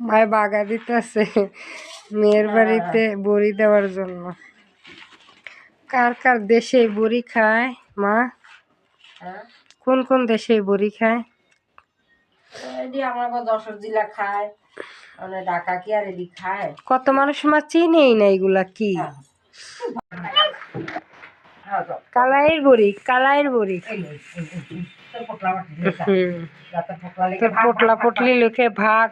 মায় বাগা দিতেছে মেয়ের বাড়িতে বড়ি দেওয়ার জন্য কার কার দেশে বড়ি খায় মা হ্যাঁ কোন কোন দেশে বড়ি খায় মানে কত মানুষ মা চিনেই না এগুলা কি হ্যাঁ কালাইয়ের বড়ি কালাইয়ের বড়ি পটলা পটলা লোকে ভাগ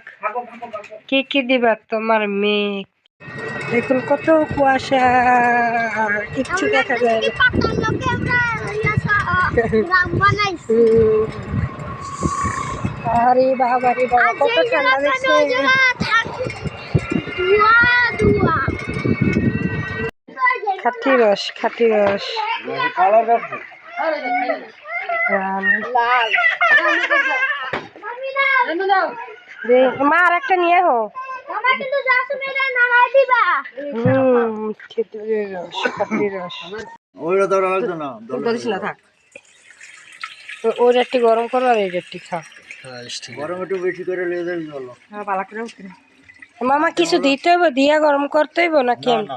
কি কি দিবা তোমার মেয়ে? দেখুন কত কুয়াশা। কিচ্ছু দেখা যায়। আরে বাবা রে বাবা কত ঠান্ডা দেখছে খাটি রস খাটি রস। মা আর একটা নিয়ে হো। ওর একটি গরম করো আর এই একটি খাও। গরম একটু বেশি করে যাবি বলো উঠে মামা কিছু দিতে হইব? দিয়া গরম করতে হইব নাকি না।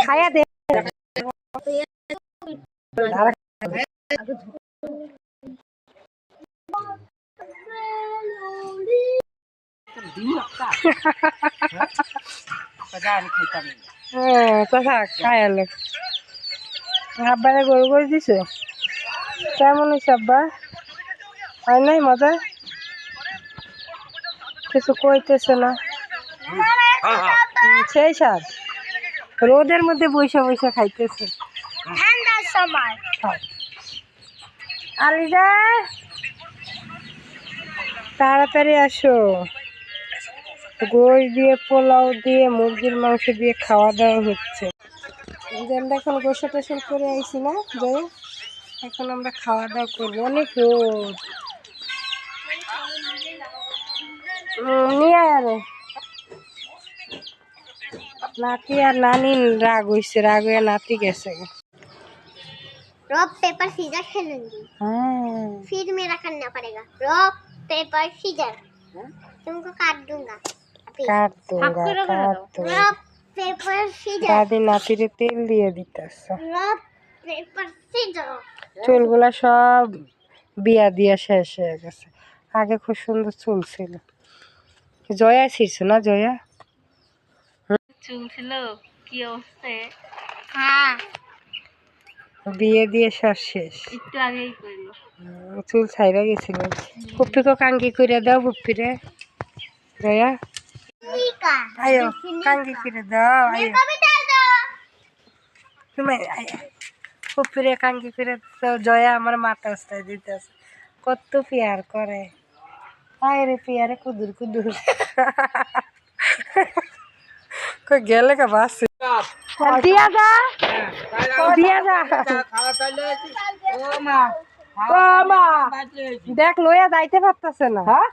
খাইয়া দে। আব্বারে গরু করে দিছে কেমন হয়েছে আব্বা হয় নাই মজা কিছু কইতেছে না সেই সার রোদের মধ্যে বৈশা বৈশা খাইতেছে। খাও। আলিদা তাড়াতাড়ি আসো। গোশ দিয়ে পোলাও দিয়ে মুরগির মাংস দিয়ে খাওয়া দাওয়া হচ্ছে। যে আমরা এখন গোসা টোসল করে আইছি না জয় এখন আমরা খাওয়া দাওয়া করব। অনেক রোদ। নিয়ে আয় আরে। নাতি আর নানি রাগ হইছে রাগ হয়ে নাতি গেছে रॉक पेपर सीजर खेलूंगी হ্যাঁ फिर मेरा करना पड़ेगा रॉक पेपर सीजर तुमको काट दूंगा अभी কাট দুঙ্গা কাট দুঙ্গা रॉक पेपर सीजर দাদি নাতিরে তেল দিয়ে দিতেছে रॉक पेपर सीजर চুলগুলা সব বিয়া দিয়া শেষ হয়ে গেছে আগে খুব সুন্দর চুল ছিল জয়া ছিড়ছে না জয়া চুলছিল কি অবস্থা? হ্যাঁ। বিয়ে দিয়ে সব শেষ। একটু আগেই করল। চুল ছাইরা গেছিল। পুপ্পিকে কাঙ্গি করে দাও পুপ্পিরে দয়া আয়ো কাঙ্গি কইরা দাও আয়ো। তুমি পুপ্পিরে কাঙ্গি করে দাও জয়া আমার মাথা কত পিয়ার করে। আয় রে পিয়ারে কুদুর কুদুর। কই গেলে কা বাস? দিয়া যা। দিয়া যা। ও মা। ও মা। দেখ লইয়া যাইতে পারতেছে না। হ্যাঁ?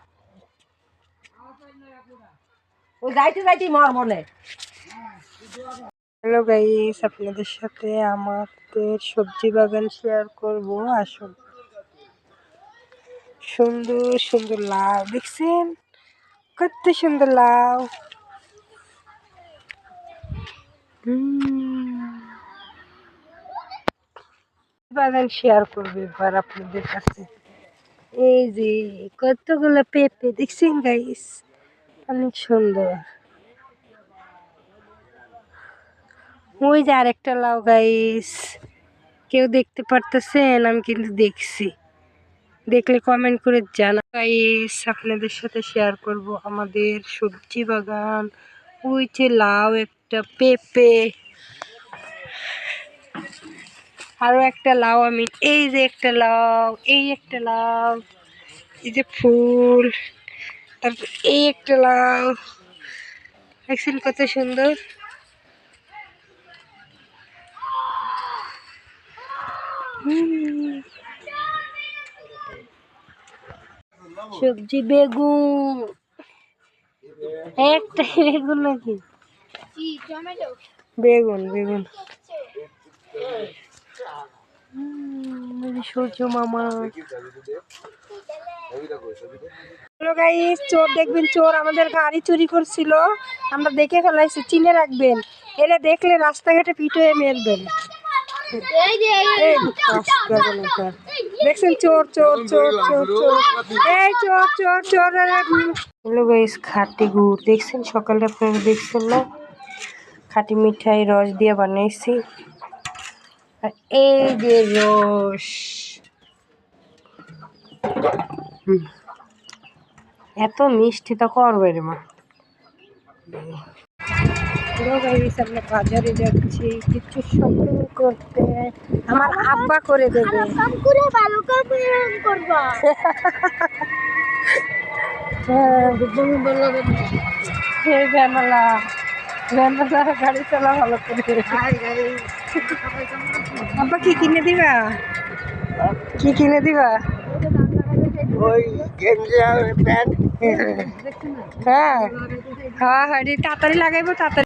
ও যাইতে যাইতে মর মনে। হ্যালো গাইস আপনাদের সাথে আমাদের সবজি বাগান শেয়ার করব। আসুন। সুন্দর সুন্দর লাউ দেখছেন? কত সুন্দর লাউ। বাগান শেয়ার করবে এবার আপনাদের কাছে। এই যে কতগুলো পেঁপে দেখছেন গাইস অনেক সুন্দর। ওই যে আরেকটা লাউ গাইস কেউ দেখতে পারতেছেন? আমি কিন্তু দেখছি। দেখলে কমেন্ট করে জানা গাইস আপনাদের সাথে শেয়ার করব আমাদের সবজি বাগান। ওই যে লাউ একটা পেঁপে। আরও একটা লাউ, আমি এই যে একটা লাউ, এই একটা লাউ, এই যে ফুল, তারপর এই একটা লাউ। দেখছেন কত সুন্দর। সবজি, বেগুন। একটা বেগুন নাকি? বেগুন বেগুন। সূর্য মামা। হ্যালো গাইস চোর দেখবেন চোর আমাদের গাড়ি চুরি করছিল। আমরা দেখে ফেলাইছি চিনে রাখবেন। এরা দেখলে রাস্তাঘাটে পিঠে মেরবেন। এই দেখছেন চোর চোর চোর চোর চোর। এই চোর চোর চোর গাইস খাটি গুড়। দেখছেন সকালে আপনারা দেখছেন না? খাটি মিঠাই রস দিয়ে বানাইছি। আর এই যে রস। হুম। এত মিষ্টি তো করবে রে মা। আমরা বাজারে যাচ্ছি কিছু শপিং করতে। আমার আব্বা করে দেবে। হ্যাঁ ঝামেলা ঝামেলা গাড়ি চালা ভালো করে আব্বা কি কিনে দিবা? কি কিনে দিবা? ওই গেঞ্জি আর প্যান্ট। হ্যাঁ। হ্যাঁ হ্যাঁ। তাড়াতাড়ি লাগাইবো তাড়াতাড়ি।